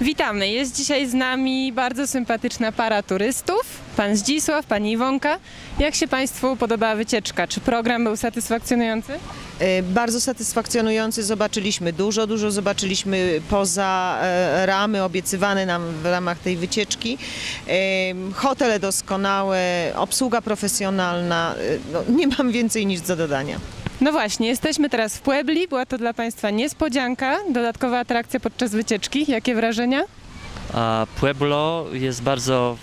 Witamy. Jest dzisiaj z nami bardzo sympatyczna para turystów. Pan Zdzisław, pani Iwonka. Jak się Państwu podobała wycieczka? Czy program był satysfakcjonujący? E, Bardzo satysfakcjonujący, zobaczyliśmy dużo, dużo zobaczyliśmy poza e, ramy obiecywane nam w ramach tej wycieczki. E, Hotele doskonałe, obsługa profesjonalna, no, nie mam więcej nic do dodania. No właśnie, jesteśmy teraz w Puebli. Była to dla Państwa niespodzianka, dodatkowa atrakcja podczas wycieczki. Jakie wrażenia? A Pueblo jest bardzo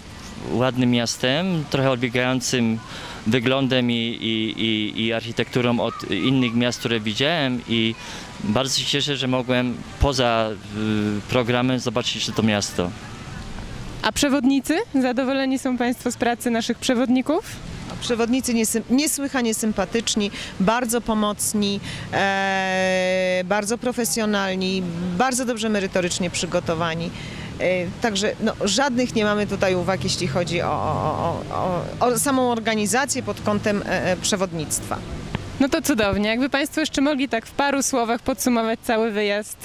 ładnym miastem, trochę odbiegającym wyglądem i, i, i, i architekturą od innych miast, które widziałem i bardzo się cieszę, że mogłem poza y, programem zobaczyć to miasto. A przewodnicy? Zadowoleni są Państwo z pracy naszych przewodników? Przewodnicy niesy- niesłychanie sympatyczni, bardzo pomocni, e, bardzo profesjonalni, bardzo dobrze merytorycznie przygotowani. E, Także no, żadnych nie mamy tutaj uwag, jeśli chodzi o, o, o, o, samą organizację pod kątem e, przewodnictwa. No to cudownie. Jakby Państwo jeszcze mogli tak w paru słowach podsumować cały wyjazd.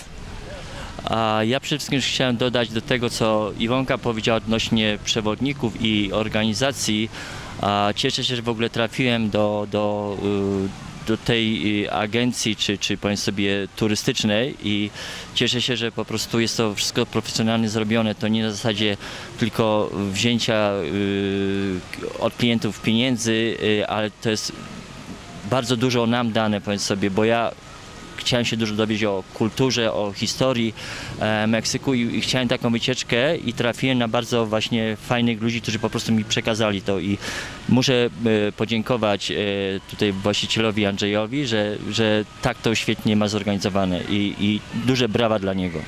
A ja przede wszystkim chciałem dodać do tego, co Iwonka powiedziała odnośnie przewodników i organizacji. A cieszę się, że w ogóle trafiłem do, do, y, do tej y, agencji, czy, czy powiem sobie turystycznej i cieszę się, że po prostu jest to wszystko profesjonalnie zrobione. To nie na zasadzie tylko wzięcia y, od klientów pieniędzy, ale to jest bardzo dużo nam dane, powiem sobie, bo ja chciałem się dużo dowiedzieć o kulturze, o historii e, Meksyku i, chciałem taką wycieczkę i trafiłem na bardzo właśnie fajnych ludzi, którzy po prostu mi przekazali to i muszę e, podziękować e, tutaj właścicielowi Andrzejowi, że, że tak to świetnie ma zorganizowane i, i duże brawa dla niego.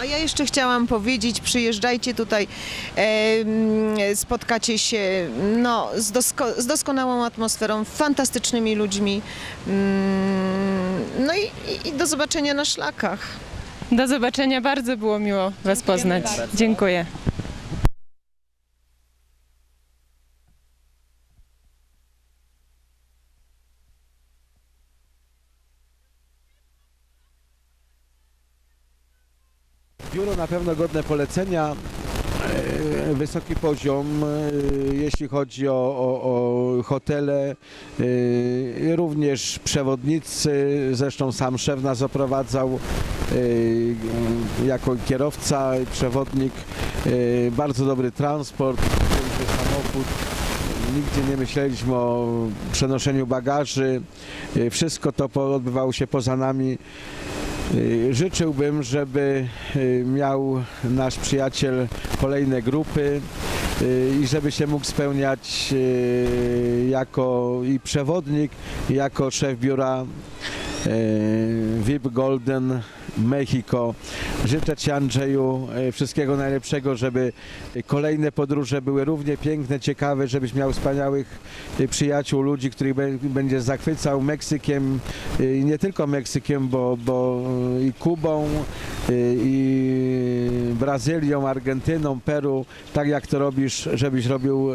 A ja jeszcze chciałam powiedzieć, przyjeżdżajcie tutaj, e, spotkacie się no, z, dosko- z doskonałą atmosferą, fantastycznymi ludźmi. Mm, no i, i, i do zobaczenia na szlakach. Do zobaczenia. Bardzo było miło Was poznać. Dziękuję. Biuro na pewno godne polecenia. e, Wysoki poziom, e, jeśli chodzi o, o, o hotele, e, również przewodnicy, zresztą sam szef nas oprowadzał jako kierowca przewodnik. Bardzo dobry transport, samochód. Nigdzie nie myśleliśmy o przenoszeniu bagaży. Wszystko to odbywało się poza nami. Y, Życzyłbym, żeby y, miał nasz przyjaciel kolejne grupy y, i żeby się mógł spełniać jako i przewodnik, jako szef biura VIP Golden Mexico. Życzę Ci Andrzeju y, wszystkiego najlepszego, żeby kolejne podróże były równie piękne, ciekawe, żebyś miał wspaniałych y, przyjaciół, ludzi, których będziesz zachwycał Meksykiem i nie tylko Meksykiem, bo, bo i Kubą, i Brazylią, Argentyną, Peru, tak jak to robisz, żebyś robił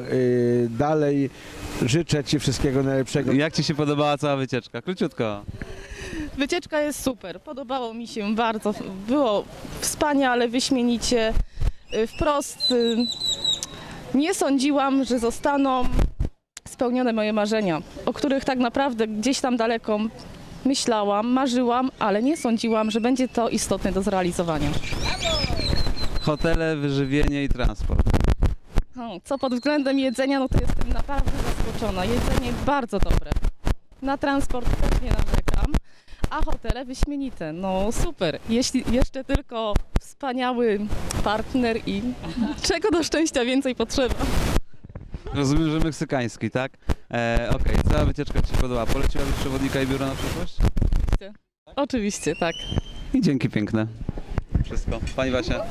dalej. Życzę Ci wszystkiego najlepszego. Jak Ci się podobała cała wycieczka? Króciutko. Wycieczka jest super, podobało mi się bardzo. Było wspaniale, wyśmienicie. Y, Wprost y, nie sądziłam, że zostaną spełnione moje marzenia, o których tak naprawdę gdzieś tam daleko myślałam, marzyłam, ale nie sądziłam, że będzie to istotne do zrealizowania. Hotele, wyżywienie i transport. Hmm, Co pod względem jedzenia, no to jestem naprawdę zaskoczona. Jedzenie bardzo dobre. Na transport też nie narzekam, a hotele wyśmienite. No super. Jeśli jeszcze tylko wspaniały partner i czego do szczęścia więcej potrzeba. Rozumiem, że meksykański, tak? E, Okej, cała wycieczka Ci się podobała. Poleciłabyś przewodnika i biuro na przyszłość? Oczywiście, tak. I dzięki piękne. Wszystko. Pani Basia.